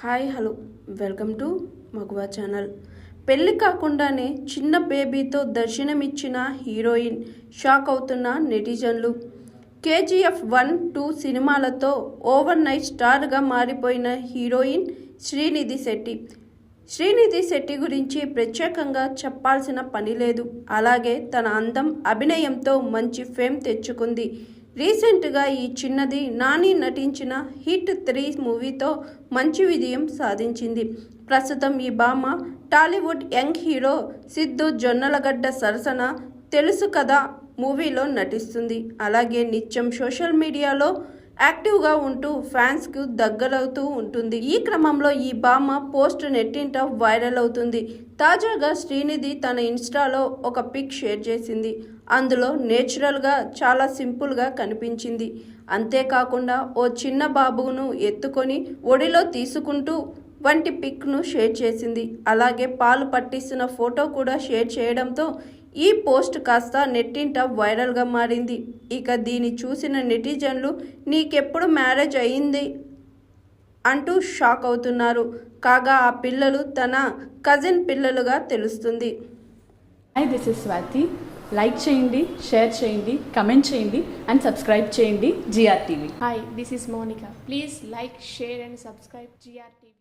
Hi hello. Welcome to Maguva channel. పెళ్ళి కాకుండానే చిన్న బేబీతో దర్శనమిచ్చిన హీరోయిన్ షాక్ అవుతున్న నెటిజన్లు. కేజీఎఫ్ వన్ టూ సినిమాలతో ఓవర్ నైట్ స్టార్గా మారిపోయిన హీరోయిన్ శ్రీనిధి శెట్టి. శ్రీనిధి శెట్టి గురించి ప్రత్యేకంగా చెప్పాల్సిన పని లేదు. అలాగే తన అందం అభినయంతో మంచి ఫేమ్ తెచ్చుకుంది. రీసెంట్గా ఈ చిన్నది నాని నటించిన హిట్ త్రీ మూవీతో మంచి విజయం సాధించింది. ప్రస్తుతం ఈ భామ Tollywood young hero Siddhu Jonnalagadda సరసన తెలుసు కదా మూవీలో నటిస్తుంది. అలాగే నిత్యం సోషల్ మీడియాలో యాక్టివ్గా ఉంటూ ఫ్యాన్స్కు దగ్గరవుతూ ఉంటుంది. ఈ క్రమంలో ఈ భామ పోస్ట్ నెట్టింట వైరల్ అవుతుంది. తాజాగా శ్రీనిధి తన ఇన్స్టాలో ఒక పిక్ షేర్ చేసింది. అందులో నేచురల్గా చాలా సింపుల్గా కనిపించింది. అంతేకాకుండా ఓ చిన్న బాబును ఎత్తుకొని ఒడిలో తీసుకుంటూ వంటి పిక్ను షేర్ చేసింది. అలాగే పాలు పట్టిస్తున్న ఫోటో కూడా షేర్ చేయడంతో ఈ పోస్ట్ కాస్త నెట్టింట వైరల్గా మారింది. ఇక దీన్ని చూసిన నెటిజన్లు నీకెప్పుడు మ్యారేజ్ అయింది అంటూ షాక్ అవుతున్నారు. కాగా ఆ పిల్లలు తన కజిన్ పిల్లలుగా తెలుస్తుంది. Hi this is Swathi like చేయండి షేర్ చేయండి కమెంట్ చేయండి అండ్ సబ్స్క్రైబ్ చేయండి GR TV Hi, this is Monica. Please like, share, and subscribe GRT.